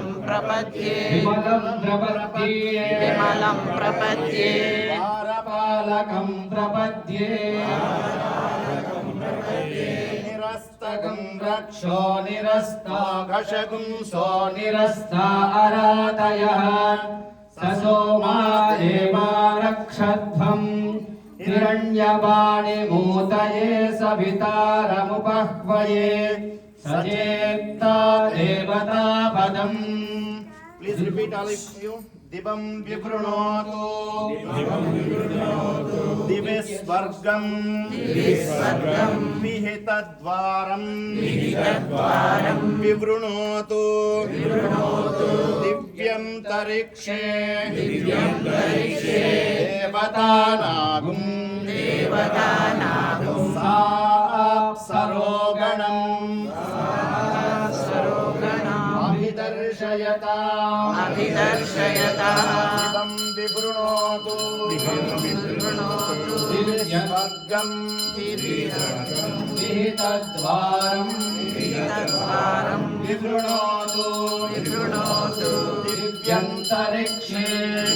विमलं प्रपद्ये। विमलं प्रपद्ये। विमलं प्रपद्ये। निरस्तकं रक्षो निरस्ता रक्षगुं सो निरस्ता अरातयः रक्षध्वम्। हिरण्यवाणिमूतये सवितारमुपह्वये। स चेत्ता देवतापदम् Please repeat all of you. दिवं विवृणोतु दिवे स्वर्गं विहितद्वारं विवृणोतु दिव्यन्तरिक्षे देवतानागुं देवतानागुं अभिदर्शयताम्। विवृणोतु स्वर्गं विहितद्वारम् तद्वारं विवृणोतु शृणोतु दिव्यन्तरिक्षे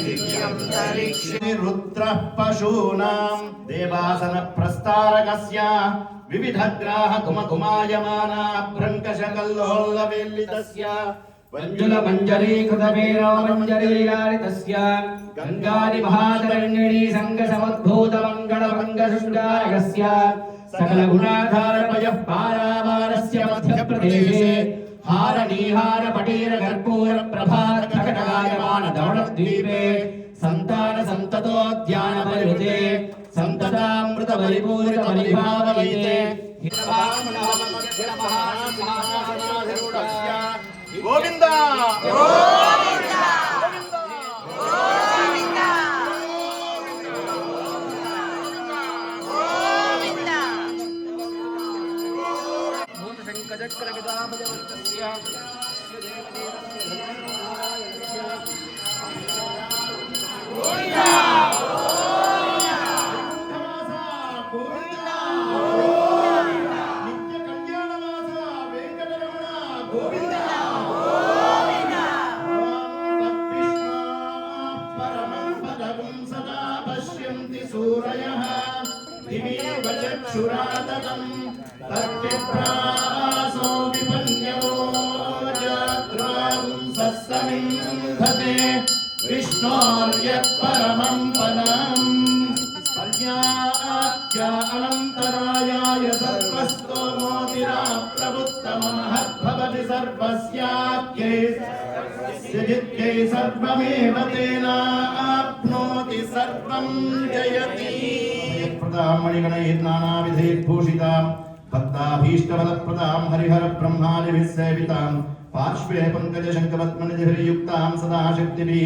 दिव्यन्तरिक्षे रुद्रः पशूनां देवासनप्रस्तारकस्य विविधग्राह घुमघुमायमाना भ्रङ्कशकल्लोलवेल्लितस्य मञ्जुलमञ्जरीकृतवीरोमञ्जरीलालितस्य गङ्गानि महातरङ्गिणी सङ्गसमुद्भूतमङ्गलभङ्गशृङ्गारकस्य सकलगुणाधारमयः पारावारस्य मध्यप्रदेशे हारनीहारपटीरकर्पूरप्रभातकटकायमानदवणद्वीपे सन्तानसन्ततोद्यानपरिवृते सन्ततामृतपरिपूरितपरिभावयिते 고민다. चक्षुरातम् तर्प्यप्रासो विपन्यो जाग्रांसस्समिन्धते विष्णोर्यपरमम् पदम् पर्याख्या सर्वमेव तेनाप्नोति सर्वम् जयति। సర్వం జయతి ప్రదాం మణిగణైర్నానావిధైర్భూషితాం భక్తాభీష్టవదప్రదాం హరిహర బ్రహ్మాదిభిः సేవితాం పార్శ్వే పంకజశంకపద్మనిధిభిర్యుక్తాం సదా శక్తిభిः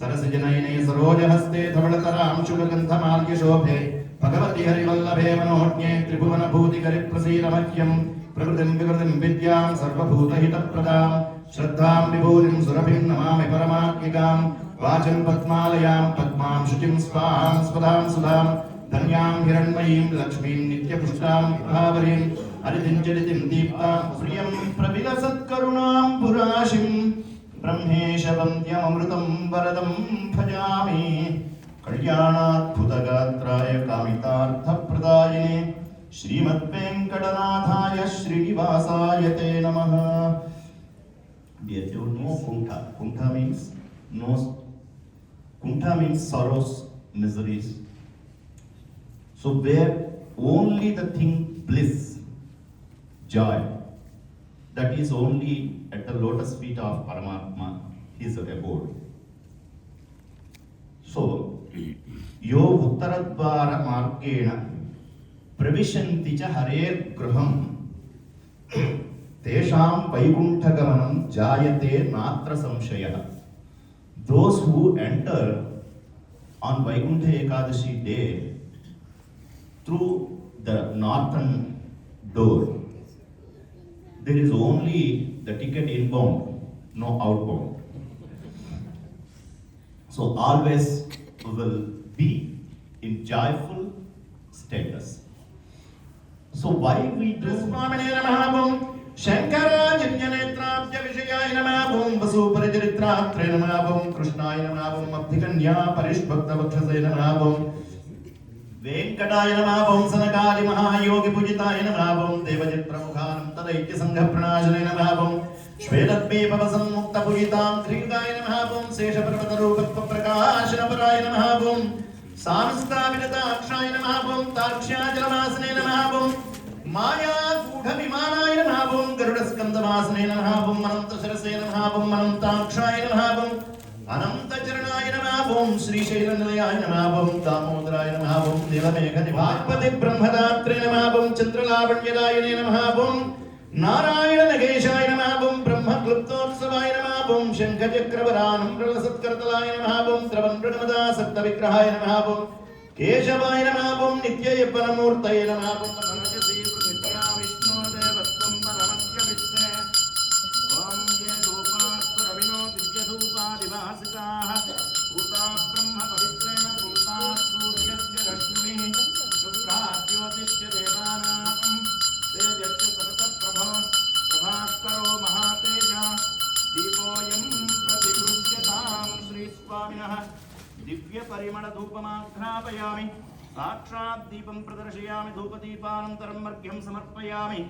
సరసిజనయనే సరోజహస్తే ధవళతరాం శుభగంధమాల్యశోభే భగవతి హరివల్లభే మనోజ్ఞే త్రిభువనభూతికరిప్రసీదమహ్యం ప్రకృతిం వికృతిం విద్యాం సర్వభూతహితప్రదాం శ్రద్ధాం విభూతిం సురభిం నమామి పరమాత్మికాం వాచం పద్మాలయాం పద్మాం శుచిం धन्यां हिरण्मयीं लक्ष्मीं नित्यपुष्टां भावरीं हरिदिञ्जलितिं दीप्तां प्रियं प्रबिलसत्करुणां पुराशिं ब्रह्मेशवन्द्यमृतं वरदं भजामि कल्याणाद्भुतगात्राय कामितार्थप्रदायिने श्रीमद्वेङ्कटनाथाय श्रीनिवासाय ते नमः Dear you know kunta. Kunta means no. Kunta means sorrows, miseries. So where only the thing bliss, joy, that is only at the lotus feet of Paramatma, his abode. So, यो उत्तरद्वार मार्गेण प्रविशन्ति च हरेर्गृहम् तेषां वैकुण्ठगमनं जायते नात्र संशयः Those who enter on Vaikuntha Ekadashi day through the northern door. There is only the ticket inbound, no outbound. So always will be in joyful status. So why we do? ശങ്കരാജന്യനേത്രാബ്ജ വിഷയായ നമാഭവും വസൂപരിചരിത്രാത്രേ നമാഭവും കൃഷ്ണായ നമാഭവും മധ്യകന്യാ പരിഷ്ഭക്തവക്ഷസേ नमः ॐ अब्धिकन्या परिष्भक्तवक्षसे नमः ॐ वेङ्कटाय नमः ॐ सनकादि महायोगि पूजिताय नमः ॐ देवजित्प्रमुखानन्तदैत्य सङ्घप्रणाशने नमः ॐ श्वेतद्वीपवसन्मुक्तपूजितां त्रियुगाय नमः ॐ शेषपर्वतरूपप्रकाशनपराय नमः ॐ सांस्ताविनताक्षाय नमः ॐ तार्क्ष्याजलमासने नमः ॐ मायागूढविमानाय नमः ॐ गरुडस्कन्दवासने नमः ॐ अनन्तशरसे नमः ॐ अनन्ताक्षाय नमः ॐ अनन्तचरणाय നമഃ ശ്രീശൈലനിലയായ നമഃ ദാമോദരായ നമഃ ദിവമേഘനിഭാഗ്പതി ബ്രഹ്മദാത്രി നമഃ ചന്ദ്രലാവണ്യരായനേ നാരായണ നഗേശായ നമഃ ബ്രഹ്മക്ലുപ്തോത്സവായ നമഃ ശംഖചക്രവരാനം പ്രളസത്കർത്തലായ നമഃ ദ്രവൻപ്രണമദാ സപ്തവിഗ്രഹായ നമഃ കേശവായ നമഃ നിത്യയപ്പനമൂർത്തയ നമഃ दिव्यपरिमळधूपमाघ्रापयामि साक्षात् दीपं प्रदर्शयामि धूपदीपानन्तरं मर्घ्यं समर्पयामि,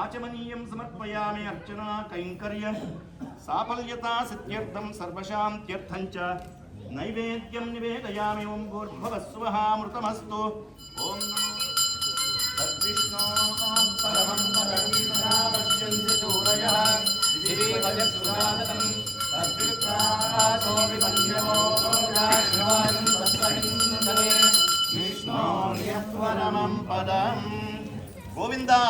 आचमनीयं समर्पयामि अर्चना कैङ्कर्य। साफल्यता सिद्ध्यर्थं सर्वशान्त्यर्थं च नैवेद्यं निवेदयामि ॐ भूर्भुवस्वः मृतमस्तु ॐ तद्विष्णोः పరమం పదం. గోవిందా.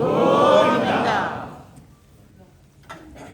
గోవిందా.